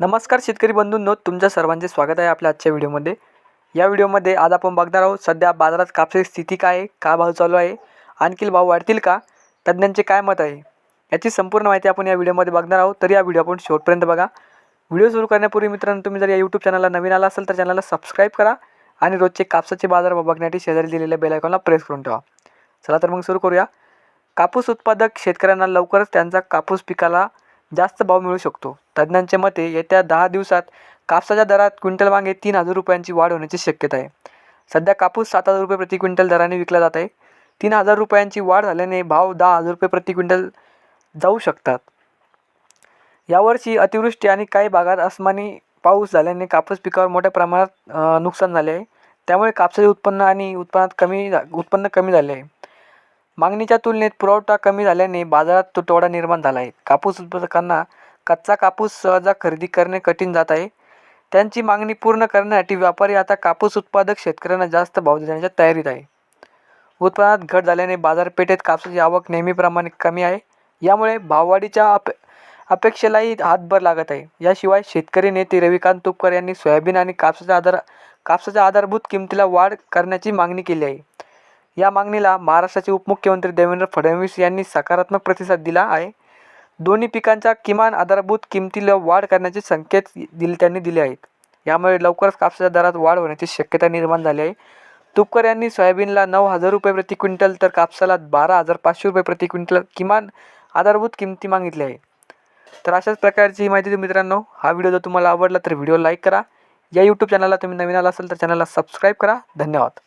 नमस्कार शेतकरी बंधूंनो तुमच्या सर्वांचे स्वागत आहे आपल्या आजच्या व्हिडिओमध्ये. या व्हिडिओमध्ये आज आपण बघणार आहोत सध्या बाजारात कापसाची स्थिती काय आहे का भाव चालू आहे आणखी भाव वाढतील का तज्ज्ञांचे काय मत आहे याची संपूर्ण माहिती आपण या व्हिडिओमध्ये बघणार आहोत. तर या व्हिडिओ आपण शेवटपर्यंत बघा. व्हिडिओ सुरू करण्यापूर्वी मित्रांनो तुम्ही जर या यूट्यूब चॅनलला नवीन आला असेल तर चॅनलला सबस्क्राईब करा आणि रोजचे कापसाचे बाजार बघण्यासाठी शेजारी दिलेल्या बेल आयकॉनला प्रेस करून ठेवा. चला तर मग सुरू करूया. कापूस उत्पादक शेतकऱ्यांना लवकरच त्यांचा कापूस पिकाला जास्त भाव मिळू शकतो. तज्ज्ञांच्या मते येत्या दहा दिवसात कापसाच्या दरात क्विंटल मागे तीन हजार रुपयांची वाढ होण्याची शक्यता आहे. सध्या कापूस सात हजार रुपये प्रति क्विंटल दराने विकला जात आहे. तीन हजार रुपयांची वाढ झाल्याने भाव दहा हजार रुपये प्रति क्विंटल जाऊ शकतात. यावर्षी अतिवृष्टी आणि काही भागात अस्मानी पाऊस झाल्याने कापूस पिकावर मोठ्या प्रमाणात नुकसान झाले आहे. त्यामुळे कापसाचे उत्पन्न आणि उत्पन्नात कमी उत्पन्न कमी झाले आहे. मागणीच्या तुलनेत पुरवठा कमी झाल्याने बाजारात तुटवडा निर्माण झाला आहे. कापूस उत्पादकांना कच्चा कापूस सहजा खरेदी करणे कठीण जात आहे. त्यांची मागणी पूर्ण करण्यासाठी व्यापारी आता कापूस उत्पादक शेतकऱ्यांना जास्त भाव देण्याच्या तयारीत आहे. उत्पादनात घट झाल्याने बाजारपेठेत कापसाची आवक नेहमीप्रमाणे कमी आहे. यामुळे भाववाढीच्या अप अपेक्षेलाही हातभर लागत आहे. याशिवाय शेतकरी नेते रविकांत तुपकर यांनी सोयाबीन आणि कापसाच्या आधार कापसाच्या आधारभूत किमतीला वाढ करण्याची मागणी केली आहे. या मागणीला महाराष्ट्राचे उपमुख्यमंत्री देवेंद्र फडणवीस यांनी सकारात्मक प्रतिसाद दिला आहे. दोन्ही पिकांच्या किमान आधारभूत किमतीला वाढ करण्याचे संकेत दिले त्यांनी दिले आहेत. यामुळे लवकरच कापसाच्या दरात वाढ होण्याची शक्यता निर्माण झाली आहे. तुपकर यांनी सोयाबीनला नऊ हजार रुपये प्रति क्विंटल तर कापसाला बारा हजार पाचशे रुपये प्रति क्विंटल किमान आधारभूत किमती मागितली आहे. तर अशाच प्रकारची ही माहिती तुम्ही मित्रांनो हा व्हिडिओ जर तुम्हाला आवडला तर व्हिडिओ लाईक करा. या यूट्यूब चॅनलला तुम्ही नवीन आला असेल तर चॅनलला सबस्क्राईब करा. धन्यवाद.